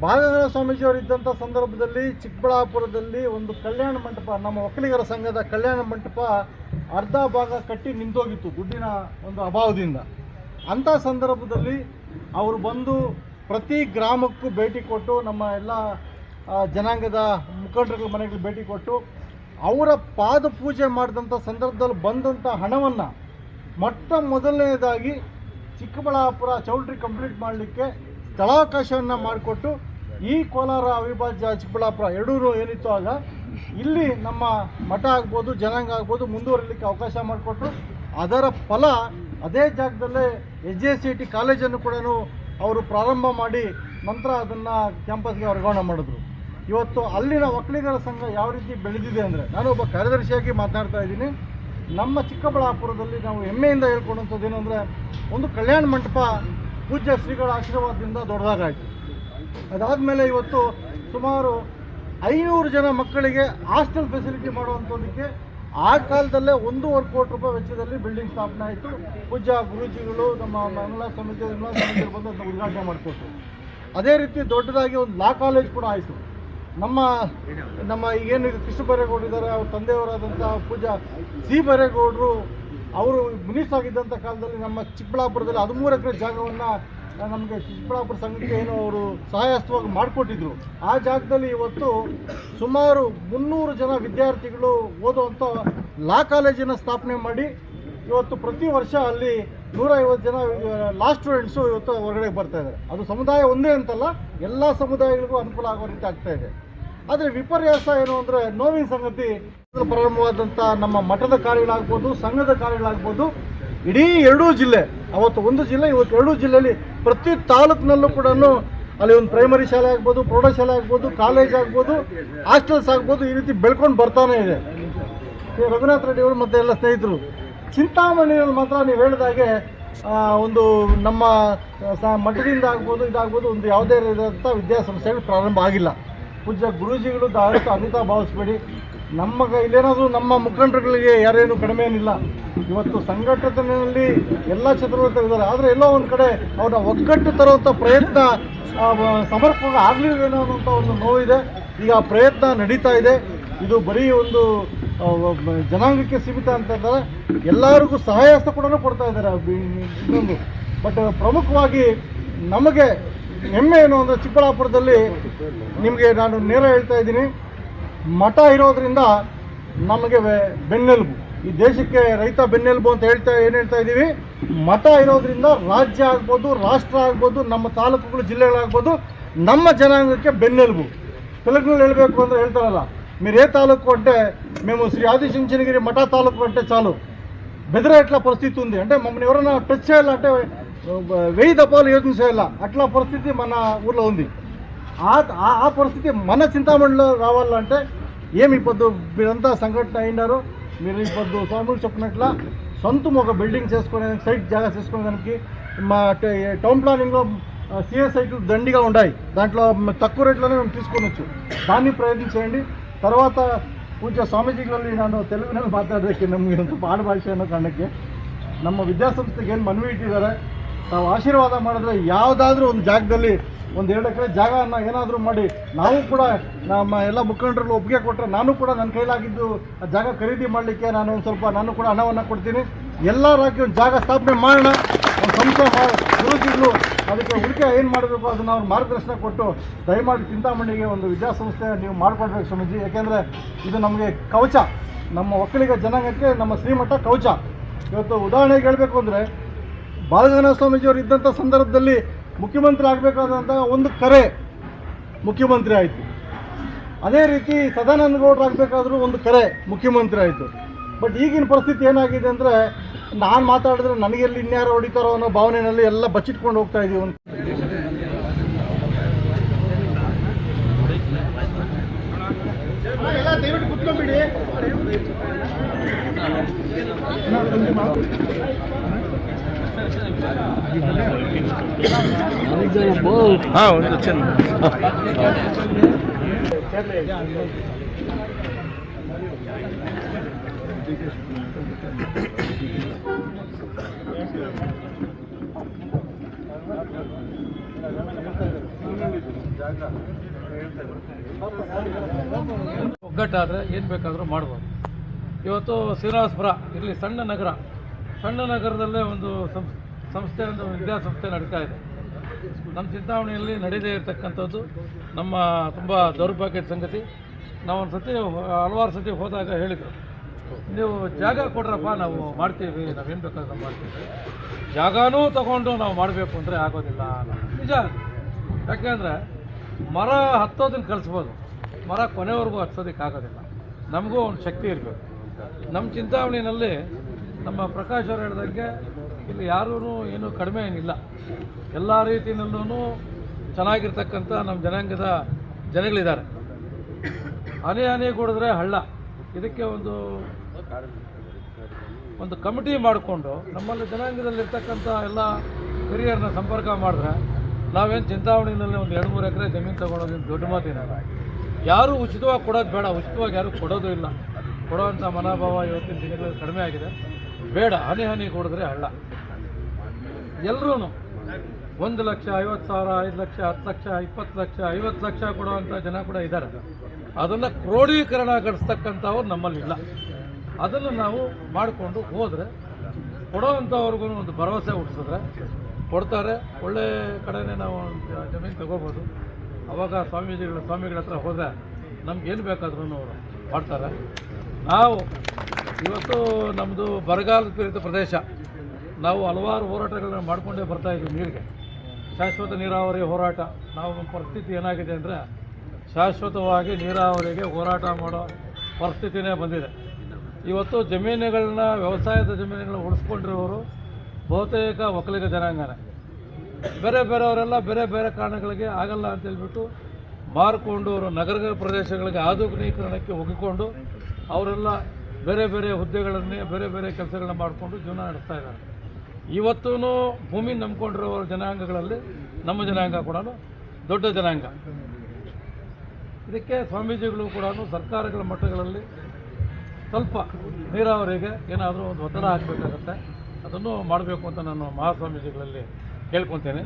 ಸ್ವಾಮೀಜಿ ಸ್ವಾಮೀಜಿಯವರು ಇದ್ದಂಥ ಸಂದರ್ಭದಲ್ಲಿ ಚಿಕ್ಕಬಳ್ಳಾಪುರದಲ್ಲಿ ಒಂದು ಕಲ್ಯಾಣ ಮಂಟಪ, ನಮ್ಮ ಒಕ್ಕಲಿಗರ ಸಂಘದ ಕಲ್ಯಾಣ ಮಂಟಪ ಅರ್ಧ ಭಾಗ ಕಟ್ಟಿ ನಿಂತೋಗಿತ್ತು ದುಡ್ಡಿನ ಒಂದು ಅಭಾವದಿಂದ. ಅಂಥ ಸಂದರ್ಭದಲ್ಲಿ ಅವರು ಬಂದು ಪ್ರತಿ ಗ್ರಾಮಕ್ಕೂ ಭೇಟಿ ಕೊಟ್ಟು ನಮ್ಮ ಎಲ್ಲ ಜನಾಂಗದ ಮುಖಂಡರುಗಳ ಮನೆಗಳಿಗೆ ಭೇಟಿ ಕೊಟ್ಟು ಅವರ ಪಾದ ಪೂಜೆ ಮಾಡಿದಂಥ ಸಂದರ್ಭದಲ್ಲಿ ಬಂದಂಥ ಹಣವನ್ನು ಮೊಟ್ಟ ಮೊದಲನೇದಾಗಿ ಚಿಕ್ಕಬಳ್ಳಾಪುರ ಚೌಲ್ಟ್ರಿ ಕಂಪ್ಲೀಟ್ ಮಾಡಲಿಕ್ಕೆ ಸ್ಥಳಾವಕಾಶವನ್ನು ಮಾಡಿಕೊಟ್ಟು ಈ ಕೋಲಾರ ಅವಿಭಾಜ್ಯ ಚಿಕ್ಕಬಳ್ಳಾಪುರ ಎರಡೂರು ಏನಿತ್ತು ಆಗ ಇಲ್ಲಿ ನಮ್ಮ ಮಠ ಆಗ್ಬೋದು, ಜನಾಂಗ ಆಗ್ಬೋದು ಮುಂದುವರಿಲಿಕ್ಕೆ ಅವಕಾಶ ಮಾಡಿಕೊಟ್ಟು ಅದರ ಫಲ ಅದೇ ಜಾಗದಲ್ಲೇ ಎಸ್ ಜೆ ಸಿ ಟಿ ಕಾಲೇಜನ್ನು ಕೂಡ ಅವರು ಪ್ರಾರಂಭ ಮಾಡಿ ನಂತರ ಅದನ್ನು ಕ್ಯಾಂಪಸ್ಗೆ ವರ್ಗಾವಣೆ ಮಾಡಿದ್ರು. ಇವತ್ತು ಅಲ್ಲಿನ ಒಕ್ಕಲಿಗರ ಸಂಘ ಯಾವ ರೀತಿ ಬೆಳೆದಿದೆ ಅಂದರೆ ನಾನು ಒಬ್ಬ ಕಾರ್ಯದರ್ಶಿಯಾಗಿ ಮಾತನಾಡ್ತಾ ಇದ್ದೀನಿ. ನಮ್ಮ ಚಿಕ್ಕಬಳ್ಳಾಪುರದಲ್ಲಿ ನಾವು ಹೆಮ್ಮೆಯಿಂದ ಹೇಳ್ಕೊಡುವಂಥದ್ದು ಏನು ಅಂದರೆ ಒಂದು ಕಲ್ಯಾಣ ಮಂಟಪ ಪೂಜ್ಯ ಶ್ರೀಗಳ ಆಶೀರ್ವಾದದಿಂದ ದೊಡ್ಡದಾಗಾಯಿತು. ಅದಾದಮೇಲೆ ಇವತ್ತು ಸುಮಾರು ಐನೂರು ಜನ ಮಕ್ಕಳಿಗೆ ಹಾಸ್ಟೆಲ್ ಫೆಸಿಲಿಟಿ ಮಾಡುವಂಥದ್ದಕ್ಕೆ ಆ ಕಾಲದಲ್ಲೇ ಒಂದೂವರೆ ಕೋಟಿ ರೂಪಾಯಿ ವೆಚ್ಚದಲ್ಲಿ ಬಿಲ್ಡಿಂಗ್ ಸ್ಥಾಪನೆ ಆಯಿತು. ಪೂಜ್ಯ ಗುರೂಜಿಗಳು ನಮ್ಮ ಮಂಗಳಾ ಸಮಿತಿ ಸಮಿತಿಯವರು ಬಂದು ಅದನ್ನು ಉದ್ಘಾಟನೆ ಮಾಡಿಕೊಟ್ರು. ಅದೇ ರೀತಿ ದೊಡ್ಡದಾಗಿ ಒಂದು ಲಾ ಕಾಲೇಜ್ ಕೂಡ ಆಯಿತು. ನಮ್ಮ ನಮ್ಮ ಈಗೇನು ಈಗ ಕೃಷ್ಣ ಬೈರೇಗೌಡರು ಇದ್ದಾರೆ ಅವ್ರ ತಂದೆಯವರಾದಂಥ ಪೂಜಾ ಸಿ ಬೈರೇಗೌಡರು ಅವರು ಮಿನಿಸ್ಟರ್ ಆಗಿದ್ದಂಥ ಕಾಲದಲ್ಲಿ ನಮ್ಮ ಚಿಕ್ಕಬಳ್ಳಾಪುರದಲ್ಲಿ ಹದಿಮೂರು ಎಕರೆ ಜಾಗವನ್ನು ನಮಗೆ ಚಿಕ್ಕಬಳ್ಳಾಪುರ ಸಂಘಕ್ಕೆ ಏನು ಅವರು ಸಹಾಯಸ್ಥವಾಗಿ ಮಾಡಿಕೊಟ್ಟಿದ್ರು. ಆ ಜಾಗದಲ್ಲಿ ಇವತ್ತು ಸುಮಾರು ಮುನ್ನೂರು ಜನ ವಿದ್ಯಾರ್ಥಿಗಳು ಓದುವಂಥ ಲಾ ಕಾಲೇಜಿನ ಸ್ಥಾಪನೆ ಮಾಡಿ, ಇವತ್ತು ಪ್ರತಿ ವರ್ಷ ಅಲ್ಲಿ ನೂರೈವತ್ತು ಜನ ಲಾ ಸ್ಟೂಡೆಂಟ್ಸು ಇವತ್ತು ಹೊರಗಡೆ ಬರ್ತಾ ಇದ್ದಾರೆ. ಅದು ಸಮುದಾಯ ಒಂದೇ ಅಂತಲ್ಲ, ಎಲ್ಲ ಸಮುದಾಯಗಳಿಗೂ ಅನುಕೂಲ ಆಗೋ ರೀತಿ ಆಗ್ತಾ ಇದೆ. ಆದರೆ ವಿಪರ್ಯಾಸ ಏನು ಅಂದರೆ ನೋವಿನ ಸಂಗತಿ ಪ್ರಾರಂಭವಾದಂಥ ನಮ್ಮ ಮಠದ ಕಾರ್ಯಗಳಾಗ್ಬೋದು ಸಂಘದ ಕಾರ್ಯಗಳಾಗ್ಬೋದು ಇಡೀ ಎರಡೂ ಜಿಲ್ಲೆ, ಅವತ್ತು ಒಂದು ಜಿಲ್ಲೆ, ಇವತ್ತು ಎರಡೂ ಜಿಲ್ಲೆಯಲ್ಲಿ ಪ್ರತಿ ತಾಲೂಕಿನಲ್ಲೂ ಕೂಡ ಅಲ್ಲಿ ಒಂದು ಪ್ರೈಮರಿ ಶಾಲೆ ಆಗ್ಬೋದು ಪ್ರೌಢಶಾಲೆ ಆಗ್ಬೋದು ಕಾಲೇಜ್ ಆಗ್ಬೋದು ಹಾಸ್ಟೆಲ್ಸ್ ಆಗ್ಬೋದು, ಈ ರೀತಿ ಬೆಳ್ಕೊಂಡು ಬರ್ತಾನೆ ಇದೆ. ರಘುನಾಥ್ ರೆಡ್ಡಿ ಅವರು ಮತ್ತೆ ಎಲ್ಲ ಸ್ನೇಹಿತರು. ಚಿಂತಾಮಣಿಯಲ್ಲಿ ಮಾತ್ರ ನೀವು ಹೇಳಿದಾಗೆ ಒಂದು ನಮ್ಮ ಮಠದಿಂದ ಆಗ್ಬೋದು, ಇದಾಗ್ಬೋದು, ಒಂದು ಯಾವುದೇ ರೀತಿಯಾದಂಥ ವಿದ್ಯಾಸಂಸ್ಥೆಗಳು ಪ್ರಾರಂಭ ಆಗಿಲ್ಲ. ಪೂಜ್ಯ ಗುರೂಜಿಗಳು ದಯವಿಟ್ಟು ಅನಿತಾ ಭಾವಿಸ್ಬೇಡಿ. ನಮ್ಮ ಇಲ್ಲೇನಾದರೂ ನಮ್ಮ ಮುಖಂಡರುಗಳಿಗೆ ಯಾರೇನು ಕಡಿಮೆ ಏನಿಲ್ಲ. ಇವತ್ತು ಸಂಘಟನೆಯಲ್ಲಿ ಎಲ್ಲ ಚಿತ್ರಗಳು ಇದ್ದಾರೆ. ಆದರೆ ಎಲ್ಲೋ ಒಂದು ಕಡೆ ಅವ್ರನ್ನ ಒಗ್ಗಟ್ಟು ತರುವಂಥ ಪ್ರಯತ್ನ ಸಮರ್ಪಕ ಆಗಲಿಲ್ವೇನೋ ಅನ್ನೋಂಥ ಒಂದು ನೋವಿದೆ ಈಗ ಆ ಪ್ರಯತ್ನ ನಡೀತಾ ಇದೆ. ಇದು ಬರೀ ಒಂದು ಜನಾಂಗಕ್ಕೆ ಸೀಮಿತ ಅಂತ ಇದ್ದಾರೆ. ಎಲ್ಲರಿಗೂ ಸಹಾಯ ಕೂಡ ಕೊಡ್ತಾ ಇದ್ದಾರೆ ಇನ್ನೊಂದು. ಬಟ್ ಪ್ರಮುಖವಾಗಿ ನಮಗೆ ಹೆಮ್ಮೆ ಏನು ಅಂದರೆ ಚಿಕ್ಕಬಳ್ಳಾಪುರದಲ್ಲಿ ನಿಮಗೆ ನಾನು ನೇರ ಹೇಳ್ತಾ ಇದ್ದೀನಿ. ಮಠ ಇರೋದ್ರಿಂದ ನಮಗೆ ಬೆನ್ನೆಲುಬು. ಈ ದೇಶಕ್ಕೆ ರೈತ ಬೆನ್ನೆಲುಬು ಅಂತ ಹೇಳ್ತಾ ಏನು ಹೇಳ್ತಾ ಇದ್ದೀವಿ? ಮಠ ಇರೋದ್ರಿಂದ ರಾಜ್ಯ ಆಗ್ಬೋದು, ರಾಷ್ಟ್ರ ಆಗ್ಬೋದು, ನಮ್ಮ ತಾಲೂಕುಗಳು, ಜಿಲ್ಲೆಗಳಾಗ್ಬೋದು, ನಮ್ಮ ಜನಾಂಗಕ್ಕೆ ಬೆನ್ನೆಲುಬು. ತೆಲುಗಿನಲ್ಲಿ ಹೇಳಬೇಕು ಅಂದರೆ ಹೇಳ್ತಾರಲ್ಲ మీరు ತಾಲೂಕು తాలూకు అంటే ಶ್ರೀ శ్రీ ಮಠ ತಾಲೂಕು తాలూకు అంటే ಬೆದರ బెదిరేట్ల ಪರಿಸ್ಥಿತಿ ఉంది అంటే మమ్మల్ని ಟಚ್ ಇಲ್ಲ చేయాలంటే వెయ్యి దప్పాలు యోచన చేయాల అట్లా పరిస్థితి మన ఊర్లో ఉంది ఆ ఆ- ఆ పరిస్థితి మన చింతామణిలో రావాలంటే ఏమి ఇప్పుడు మీరంతా సంఘటన అయినారు మీరు ఇప్పుడు స్వాములు చెప్పినట్ల సొంతం ఒక బిల్డింగ్ చేసుకునే సైట్ జాగా చేసుకునేదానికి మా ట- టౌన్ ప్లానింగ్లో సిఎస్ సైట్లు దండిగా ఉన్నాయి దాంట్లో మ- తక్కువ రేట్లోనే మేము తీసుకొనొచ్చు దాన్ని ప్రయత్నించేయండి తర్వాత ಪೂಜ್ಯ ಸ್ವಾಮೀಜಿಗಳಲ್ಲಿ ನಾನು ತೆಲುಗಿನಲ್ಲಿ ಮಾತಾಡೋದಕ್ಕೆ ನಮಗೆ ಒಂದು ಪಾಠ ಭಾಷೆ ಅನ್ನೋ ಕಾರಣಕ್ಕೆ ನಮ್ಮ ವಿದ್ಯಾಸಂಸ್ಥೆಗೆ ಏನು ಮನವಿ ಇಟ್ಟಿದ್ದಾರೆ ನಾವು ಆಶೀರ್ವಾದ ಮಾಡಿದ್ರೆ ಯಾವುದಾದ್ರೂ ಒಂದು ಜಾಗದಲ್ಲಿ ಒಂದು ಎರಡು ಎಕರೆ ಜಾಗವನ್ನು ಏನಾದರೂ ಮಾಡಿ, ನಾವು ಕೂಡ ನಮ್ಮ ಎಲ್ಲ ಮುಖಂಡರು ಒಪ್ಪಿಗೆ ಕೊಟ್ಟರೆ ನಾನು ಕೂಡ ನನ್ನ ಕೈಲಾಗಿದ್ದು ಆ ಜಾಗ ಖರೀದಿ ಮಾಡಲಿಕ್ಕೆ ನಾನು ಒಂದು ಸ್ವಲ್ಪ ನಾನು ಕೂಡ ಹಣವನ್ನು ಕೊಡ್ತೀನಿ. ಎಲ್ಲರಾಗಿ ಒಂದು ಜಾಗ ಸ್ಥಾಪನೆ ಮಾಡೋಣ. ಒಂದು ಸಂಸ್ಥೆ ಗುರುಜಿಗಳು ಅದಕ್ಕೆ ಉಳಿಕೆ ಏನು ಮಾಡಬೇಕು ಅದನ್ನು ಅವ್ರು ಮಾರ್ಗದರ್ಶನ ಕೊಟ್ಟು ದಯಮಾಡಿ ಚಿಂತಾಮಣಿಗೆ ಒಂದು ವಿದ್ಯಾಸಂಸ್ಥೆ ನೀವು ಮಾಡಿಕೊಡ್ಬೇಕು ಸ್ವಾಮೀಜಿ. ಯಾಕೆಂದರೆ ಇದು ನಮಗೆ ಕವಚ. ನಮ್ಮ ಒಕ್ಕಲಿಗ ಜನಾಂಗಕ್ಕೆ ನಮ್ಮ ಶ್ರೀಮಠ ಕವಚ. ಇವತ್ತು ಉದಾಹರಣೆಗೆ ಹೇಳಬೇಕು ಅಂದರೆ ಬಾಲಗಂಗಾಧರ ಸ್ವಾಮೀಜಿಯವರು ಇದ್ದಂಥ ಸಂದರ್ಭದಲ್ಲಿ ಮುಖ್ಯಮಂತ್ರಿ ಆಗಬೇಕಾದಂತಹ ಒಂದು ಕರೆ ಮುಖ್ಯಮಂತ್ರಿ ಆಯಿತು. ಅದೇ ರೀತಿ ಸದಾನಂದ ಗೌಡ್ರು ಆಗಬೇಕಾದ್ರೂ ಒಂದು ಕರೆ ಮುಖ್ಯಮಂತ್ರಿ ಆಯಿತು. ಬಟ್ ಈಗಿನ ಪರಿಸ್ಥಿತಿ ಏನಾಗಿದೆ ಅಂದರೆ ನಾನು ಮಾತಾಡಿದ್ರೆ ನನಗೆಲ್ಲಿ ಇನ್ಯಾರು ಹೊಡಿತಾರೋ ಅನ್ನೋ ಭಾವನೆಯಲ್ಲಿ ಎಲ್ಲ ಬಚ್ಚಿಟ್ಕೊಂಡು ಹೋಗ್ತಾ ಇದೀವಿ. ಒಂದು ಎಲ್ಲ ಏನ್ ಬೇಕಾದ್ರೂ ಒಗ್ಗಟ್ಟಾದರೆ ಏನು ಬೇಕಾದರೂ ಮಾಡ್ಬೋದು. ಇವತ್ತು ಶ್ರೀನಿವಾಸಪುರ ಇಲ್ಲಿ ಸಣ್ಣ ನಗರ. ಸಣ್ಣ ನಗರದಲ್ಲೇ ಒಂದು ಸಂಸ್, ಸಂಸ್ಥೆ ಒಂದು ವಿದ್ಯಾಸಂಸ್ಥೆ ನಡೀತಾ ಇದೆ. ನಮ್ಮ ಚಿಂತಾವಣೆಯಲ್ಲಿ ನಡೆದೇ ಇರತಕ್ಕಂಥದ್ದು, ನಮ್ಮ ತುಂಬ ದೌರ್ಭಾಗ್ಯದ ಸಂಗತಿ. ನಾವು ಒಂದು ಸತಿ ಹಲವಾರು ಸತಿ ಹೋದಾಗ ಹೇಳಿದರು, ನೀವು ಜಾಗ ಕೊಡ್ರಪ್ಪ, ನಾವು ಮಾಡ್ತೀವಿ ನಾವೇನು ಬೇಕಾದ್ರೆ ನಾವು ಮಾಡ್ತೀವಿ. ಜಾಗನೂ ತಗೊಂಡು ನಾವು ಮಾಡಬೇಕು ಅಂದರೆ ಆಗೋದಿಲ್ಲ ನಿಜ. ಯಾಕೆಂದರೆ ಮರ ಹತ್ತೋದನ್ನ ಕಲಿಸ್ಬೋದು ಮರ ಕೊನೆವರೆಗೂ ಹತ್ಸೋದಕ್ಕೆ ಆಗೋದಿಲ್ಲ. ನಮಗೂ ಒಂದು ಶಕ್ತಿ ಇರಬೇಕು. ನಮ್ಮ ಚಿಂತಾಮಣಿನಲ್ಲಿ ನಮ್ಮ ಪ್ರಕಾಶ್ ಅವರು ಹೇಳಿದಂಗೆ ಇಲ್ಲಿ ಯಾರೂ ಏನು ಕಡಿಮೆ ಏನಿಲ್ಲ. ಎಲ್ಲ ರೀತಿಯಲ್ಲೂ ಚೆನ್ನಾಗಿರ್ತಕ್ಕಂಥ ನಮ್ಮ ಜನಾಂಗದ ಜನಗಳಿದ್ದಾರೆ. ಹನಿ ಹನಿ ಕುಡಿದ್ರೆ ಹಳ್ಳ. ಇದಕ್ಕೆ ಒಂದು ಒಂದು ಕಮಿಟಿ ಮಾಡಿಕೊಂಡು ನಮ್ಮಲ್ಲಿ ಜನಾಂಗದಲ್ಲಿರ್ತಕ್ಕಂಥ ಎಲ್ಲ ಹಿರಿಯರನ್ನ ಸಂಪರ್ಕ ಮಾಡಿದ್ರೆ ನಾವೇನು ಚಿಂತಾವಣಿನಲ್ಲಿ ಒಂದು ಎರಡು ಮೂರು ಎಕರೆ ಜಮೀನು ತೊಗೊಳೋದು ದೊಡ್ಡ ಮಾತಿನಲ್ಲ ಯಾರೂ ಉಚಿತವಾಗಿ ಕೊಡೋದು ಬೇಡ. ಉಚಿತವಾಗಿ ಯಾರೂ ಕೊಡೋದು ಇಲ್ಲ. ಕೊಡೋವಂಥ ಮನೋಭಾವ ಇವತ್ತಿನ ದಿನಗಳಲ್ಲಿ ಕಡಿಮೆ ಆಗಿದೆ. ಬೇಡ, ಹನಿ ಹನಿ ಕೊಡಿದ್ರೆ ಹಳ್ಳ. ಎಲ್ಲರೂ ಒಂದು ಲಕ್ಷ, ಐವತ್ತು ಸಾವಿರ, ಐದು ಲಕ್ಷ, ಹತ್ತು ಲಕ್ಷ, ಇಪ್ಪತ್ತು ಲಕ್ಷ, ಐವತ್ತು ಲಕ್ಷ ಕೊಡುವಂಥ ಜನ ಕೂಡ ಇದ್ದಾರೆ. ಅದನ್ನು ಕ್ರೋಢೀಕರಣಗೊಳಿಸ್ತಕ್ಕಂಥವ್ರು ನಮ್ಮಲ್ಲಿಲ್ಲ ಅದನ್ನು ನಾವು ಮಾಡಿಕೊಂಡು ಹೋದರೆ, ಕೊಡೋವಂಥವ್ರಿಗೂ ಒಂದು ಭರವಸೆ ಹುಟ್ಟಿಸಿದ್ರೆ, ಕೊಡ್ತಾರೆ. ಒಳ್ಳೆ ಕಡೆನೇ ನಾವು ಜಮೀನು ತಗೋಬೋದು. ಅವಾಗ ಸ್ವಾಮೀಜಿಗಳ, ಸ್ವಾಮಿಗಳ ಹತ್ರ ಹೋದರೆ ನಮ್ಗೇನು ಬೇಕಾದ್ರೂ ಅವರು ಮಾಡ್ತಾರೆ. ನಾವು ಇವತ್ತು ನಮ್ಮದು ಬರಗಾಲ ಪೀಡಿತ ಪ್ರದೇಶ. ನಾವು ಹಲವಾರು ಹೋರಾಟಗಳನ್ನ ಮಾಡಿಕೊಂಡೇ ಬರ್ತಾ ಇದ್ದೀವಿ ನೀರಿಗೆ. ಶಾಶ್ವತ ನೀರಾವರಿ ಹೋರಾಟ. ನಾವು ಪರಿಸ್ಥಿತಿ ಏನಾಗಿದೆ ಅಂದರೆ ಶಾಶ್ವತವಾಗಿ ನೀರಾವರಿಗೆ ಹೋರಾಟ ಮಾಡೋ ಪರಿಸ್ಥಿತಿನೇ ಬಂದಿದೆ. ಇವತ್ತು ಜಮೀನುಗಳನ್ನ, ವ್ಯವಸಾಯದ ಜಮೀನುಗಳನ್ನ ಉಳಿಸ್ಕೊಂಡಿರೋರು ಬಹುತೇಕ ಒಕ್ಕಲಿಗ ಜನಾಂಗನೇ. ಬೇರೆ ಬೇರೆಯವರೆಲ್ಲ ಬೇರೆ ಬೇರೆ ಕಾರಣಗಳಿಗೆ ಆಗಲ್ಲ ಅಂತ ಹೇಳಿಬಿಟ್ಟು ಮಾರಿಕೊಂಡು ಅವರು ನಗರ ಪ್ರದೇಶಗಳಿಗೆ ಆಧುನೀಕರಣಕ್ಕೆ ಒಗ್ಗಿಕೊಂಡು ಅವರೆಲ್ಲ ಬೇರೆ ಬೇರೆ ಹುದ್ದೆಗಳನ್ನೇ, ಬೇರೆ ಬೇರೆ ಕೆಲಸಗಳನ್ನ ಮಾಡಿಕೊಂಡು ಜೀವನ ನಡೆಸ್ತಾ ಇದ್ದಾರೆ. ಇವತ್ತೂ ಭೂಮಿ ನಂಬ್ಕೊಂಡಿರೋ ಜನಾಂಗಗಳಲ್ಲಿ ನಮ್ಮ ಜನಾಂಗ ಕೂಡ ದೊಡ್ಡ ಜನಾಂಗ. ಇದಕ್ಕೆ ಸ್ವಾಮೀಜಿಗಳು ಕೂಡ ಸರ್ಕಾರಗಳ ಮಟ್ಟಗಳಲ್ಲಿ ಸ್ವಲ್ಪ ನೀರಾವರಿಗೆ ಏನಾದರೂ ಒಂದು ಒತ್ತಡ ಹಾಕಬೇಕಾಗತ್ತೆ. ಅದನ್ನು ಮಾಡಬೇಕು ಅಂತ ನಾನು ಮಹಾಸ್ವಾಮೀಜಿಗಳಲ್ಲಿ ಕೇಳ್ಕೊತೇನೆ.